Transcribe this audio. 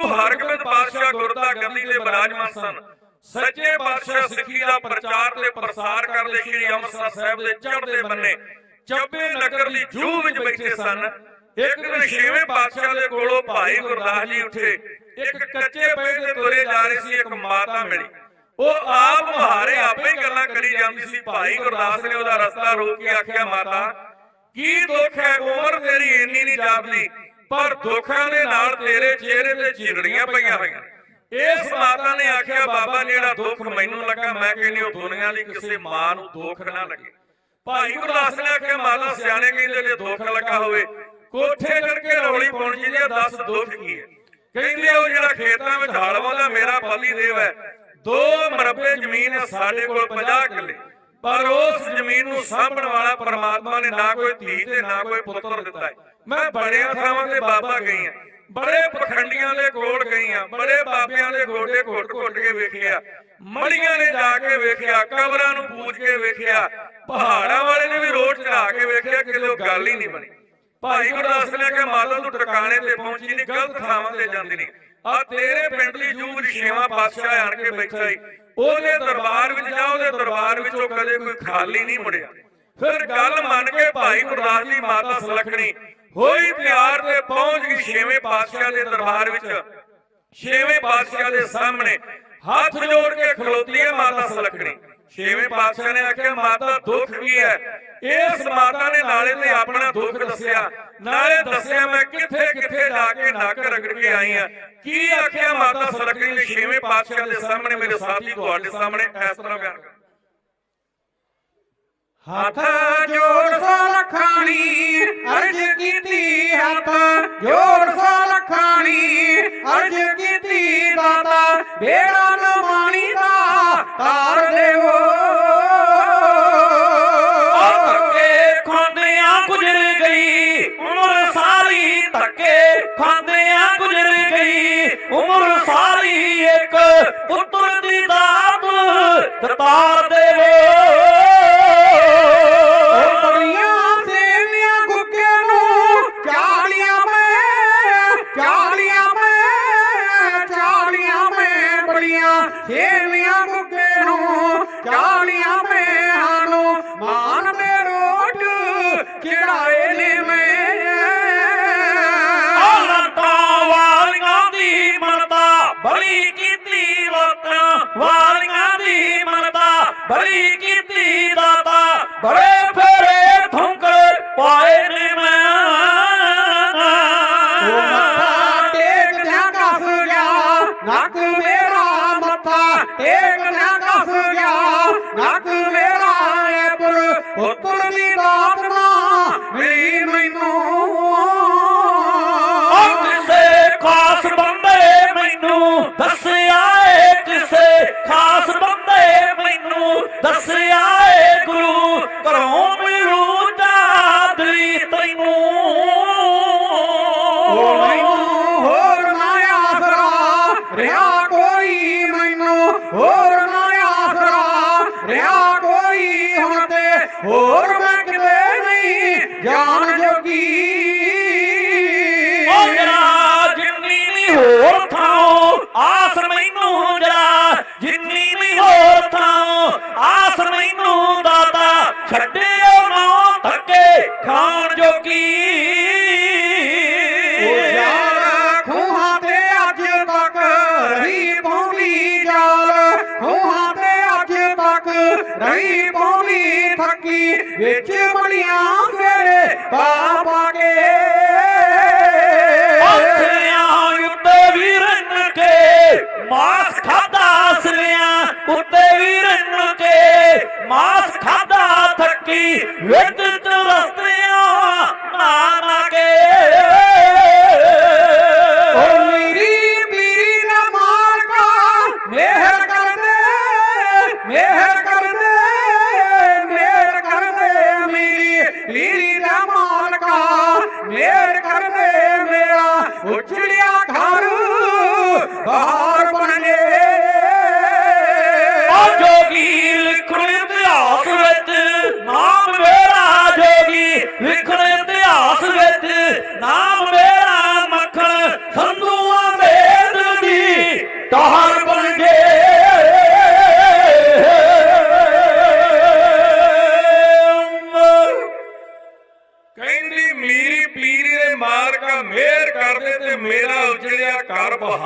ਹਰਗੋਬਿੰਦ ਪਾਤਸ਼ਾਹ ਗੁਰਦਾ ਗੱਦੀ ਤੇ ਬਿਰਾਜਮਾਨ ਸਨ। ਸੱਚੇ ਪਾਤਸ਼ਾਹ ਸਿੱਖੀ ਦਾ ਪ੍ਰਚਾਰ ਤੇ ਪ੍ਰਸਾਰ ਕਰਦੇ ਸ੍ਰੀ ਅੰਮ੍ਰਿਤਸਰ ਸਾਹਿਬ ਦੇ ਚੜ੍ਹਦੇ ਬੰਨੇ ਚੱਬੇ ਨਗਰ ਦੀ ਜੂਹ ਵਿੱਚ ਬੈਠੇ ਸਨ। ਇੱਕ ਦਿਨ ਛੇਵੇਂ ਪਾਤਸ਼ਾਹ ਦੇ ਕੋਲੋਂ ਭਾਈ ਗੁਰਦਾਸ ਜੀ ਉੱਠੇ। ਇੱਕ ਕੱਚੇ ਪਏ ਤੇ ਤੁਰੇ ਜਾ ਰਹੇ ਸੀ, ਇੱਕ ਮਾਤਾ ਮਿਲੀ। ਉਹ ਆਪ ਮੁਹਾਰੇ ਆਪੇ ਗੱਲਾਂ ਕਰੀ ਜਾਂਦੀ ਸੀ। ਭਾਈ ਗੁਰਦਾਸ ਨੇ ਉਹਦਾ ਰਸਤਾ ਰੋਕ ਕੇ ਆਖਿਆ, ਮਾਤਾ, ਕੀ ਦੁੱਖ ਹੈ? ਉਮਰ ਤੇਰੀ ਇੰਨੀ ਨਹੀਂ ਜਾਪਦੀ। ਪਰ ਦੁੱਖਾਂ ਦੇ ਨਾਲ ਤੇਰੇ ਚਿਹਰੇ ਤੇ ਚਿਰੜੀਆਂ ਪਈਆਂ ਹੋਈਆਂ। ਇਸ ਮਾਤਾ ਨੇ ਆਖਿਆ, ਬਾਬਾ, ਜਿਹੜਾ ਦੁੱਖ ਮੈਨੂੰ ਲੱਗਾ, ਮੈਂ ਕਹਿੰਦੀ, ਉਹ ਦੁਨੀਆ ਦੀ ਕਿਸੇ ਮਾਂ ਨੂੰ ਦੁੱਖ ਨਾ ਲੱਗੇ। ਭਾਈ ਗੁਰਦਾਸ ਨੇ ਆਖਿਆ, ਮਾਤਾ, ਸਿਆਣੇ ਕਹਿੰਦੇ, ਜੇ ਦੁੱਖ ਲੱਗਾ ਹੋਵੇ, ਕੋਠੇ ਚੜ ਕੇ ਰੌਲੀ ਪਾਉਣੀ ਜੀ ਦੱਸ ਦੁੱਖ ਕੀ ਹੈ? ਕਹਿੰਦੇ, ਉਹ ਜਿਹੜਾ ਖੇਤਾਂ ਵਿੱਚ ਹਲ ਵਾਉਂਦਾ ਮੇਰਾ ਪਤੀ ਦੇਵ ਹੈ। ਦੋ ਮਰਬੇ ਜ਼ਮੀਨ ਹੈ ਸਾਡੇ ਕੋਲ 50 ਕਿੱਲੇ। ਪਰ ਉਸ ਜ਼ਮੀਨ ਨੂੰ ਸਾਂਭਣ ਵਾਲਾ ਪਰਮਾਤਮਾ ਨੇ ਨਾ ਕੋਈ ਧੀ ਤੇ ਨਾ ਕੋਈ ਪੁੱਤਰ ਦਿੱਤਾ ਹੈ। ਮੈਂ ਬੜਿਆਂ ਥਾਵਾਂ ਤੇ ਬਾਬਾ ਗਈ ਹਾਂ। ਬੜੇ ਪਖੰਡੀਆਂ ਦੇ ਕੋਲ ਗਈ ਹਾਂ। ਬੜੇ ਬਾਬਿਆਂ ਦੇ ਗੋਡੇ ਘੁੱਟ ਘੁੱਟ ਕੇ ਵੇਖਿਆ। ਮੜੀਆਂ ਨੇ ਜਾ ਕੇ ਵੇਖਿਆ, ਕਬਰਾਂ ਨੂੰ ਪੂਜ ਕੇ ਵੇਖਿਆ। ਪਹਾੜਾਂ ਵਾਲੇ ਨੇ ਵੀ ਰੋਡ ਚੜਾ ਕੇ ਵੇਖਿਆ ਕਿਤੇ ਗੱਲ ਹੀ ਨਹੀਂ ਬਣੀ। ਭਾਈ ਗੁਰਦਾਸ ਨੇ ਕਿਹਾ, ਮਾਤਾ, ਤੂੰ ਟਿਕਾਣੇ ਤੇ ਪਹੁੰਚੀ ਨਹੀਂ, ਗਲਤ ਥਾਵਾਂ ਤੇ ਜਾਂਦੀ ਨਹੀਂ। ਆ ਤੇਰੇ ਪਿੰਡ ਦੀ ਜੂਬ ਛੇਵਾਂ ਪਾਤਸ਼ਾਹ ਆਣ ਕੇ ਬੈਠਾ ਹੀ ਉਹਦੇ ਦਰਬਾਰ ਵਿੱਚ ਜਾ, ਉਹਦੇ ਦਰਬਾਰ ਵਿੱਚੋਂ ਕਦੇ ਕੋਈ ਖਾਲੀ ਨਹੀਂ ਮੁੜਿਆ। ਫਿਰ ਗੱਲ ਮੰਨ ਕੇ ਭਾਈ ਗੁਰਦਾਸ ਜੀ ਮਾਤਾ ਸੁਲੱਖਣੀ, ਹੋਈ ਤਿਆਰ ਤੇ ਪਹੁੰਚ ਗਈ ਛੇਵੇਂ ਪਾਤਸ਼ਾਹ ਦੇ ਦਰਬਾਰ ਵਿੱਚ। ਛੇਵੇਂ ਪਾਤਸ਼ਾਹ ਦੇ ਸਾਹਮਣੇ ਹੱਥ ਜੋੜ ਕੇ ਖਲੋਤੀ ਹੈ ਮਾਤਾ ਸੁਲੱਖਣੀ। ਛੇਵੇਂ ਪਾਤਸ਼ਾਹ ਨੇ ਆਖਿਆ ਮਾਤਾ ਦੁੱਖ ਕੀ ਹੈ? ਇਸ ਮਾਤਾ ਨੇ ਨਾਲੇ ਤੇ ਆਪਣਾ ਦੁੱਖ ਦੱਸਿਆ। ਨਾਲੇ ਦੱਸਿਆ ਮੈਂ ਕਿੱਥੇ ਕਿੱਥੇ ਜਾ ਕੇ ਨੱਕ ਰਗੜ ਕੇ ਆਈ ਆ? ਕੀ ਆਖਿਆ ਮਾਤਾ ਸੁਲੱਖਣੀ ਨੇ ਛੇਵੇਂ ਪਾਤਸ਼ਾਹ ਦੇ ਸਾਹਮਣੇ ਮੇਰੇ ਸਾਥੀ ਤੁਹਾਡੇ ਸਾਹਮਣੇ ਇਸ ਤਰ੍ਹਾਂ ਬਿਆਨ ਕਰ। ਹੱਥ ਜੋੜ ਸੋ ਲਖਾਣੀ ਅਰਜ ਕੀਤੀ ਹੱਥ। ਜੋੜ ਸੋ ਲਖਾਣੀ ਅਰਜ ਕੀਤੀ ਦਾਤਾ। ਬੇੜਾ ਪੁੱਤਰ ਦੀ ਦਾਤ ਦਤਾਰ ਦੇਵੋ ਬੜੀਆਂ ਸੇਵੀਆਂ ਨੂੰ ਮੈਂ ਚਾਲੀਆਂ ਮੈਂ ਚਾਲੀਆਂ ਮੈਂ ਬੜੀਆਂ ਸੇਵੀਆਂ ਮਰਦਾ ਬਲੀ ਕੀਤੀ ਦਾਤਾ ਬੜੇ ਫੇਰੇ ਠੁੰਕਰ ਪਾਏ ਨੇ ਉਹ ਮੈਂ ਮੱਥਾ ਟੇਕਦਿਆਂ ਕੱਸ ਗਿਆ, ਨੱਕ ਮੇਰਾ ਮੱਥਾ ਟੇਕਦਿਆਂ ਕੱਸ ਗਿਆ, ਨੱਕ ਮੇਰਾ ਏ ਪੁਰ ਪੁੱਤਰ ਦੀ ਦਾਤ ਨਾ ਮਿਲੀ ਮੈਨੂੰ ਉਹ ਮੈਨੂੰ ਹੋਰ ਨਾ ਆਸਰਾ ਰਿਹਾ ਕੋਈ ਮੈਨੂੰ, ਹੋਰ ਨਾ ਆਸਰਾ ਰਿਹਾ ਕੋਈ ਹੁਣ ਤੇ, ਹੋਰ ਮੈਂ ਕਿਤੇ ਨਹੀਂ ਜਾਣ ਜੋਗੀ। ਓ ਜਰਾ ਜਿੰਨੀ ਨਹੀਂ ਹੋਰ ਥਾਂ ਆਸ ਮੈਨੂੰ ਜਰਾ সেই পানি থাকি বেঁচে বাড়িয়া ফেরে বাবাকে। मा ਬਾਹਰ ਬਣ ਆ ਜੋਗੀ ਲਿਖਣ ਇਤਿਹਾਸ ਵਿੱਚ ਨਾਮ ਮੇਰਾ ਜੋਗੀ ਲਿਖਣ ਇਤਿਹਾਸ ਵਿੱਚ ਨਾਮ ਮੇਰਾ ਮੱਖਣ ਸੰਧੂਆਂ ਦੇ ਟਾਹਰ ਬਣ ਕਹਿੰਦੀ ਮੀਰੀ ਪੀਰੀ ਦੇ ਮਾਲਕਾ ਮਿਹਰ ਕਰਦੇ ਤੇ ਮੇਰਾ ਉਜੜਿਆ ਘਰ ਬਹਾ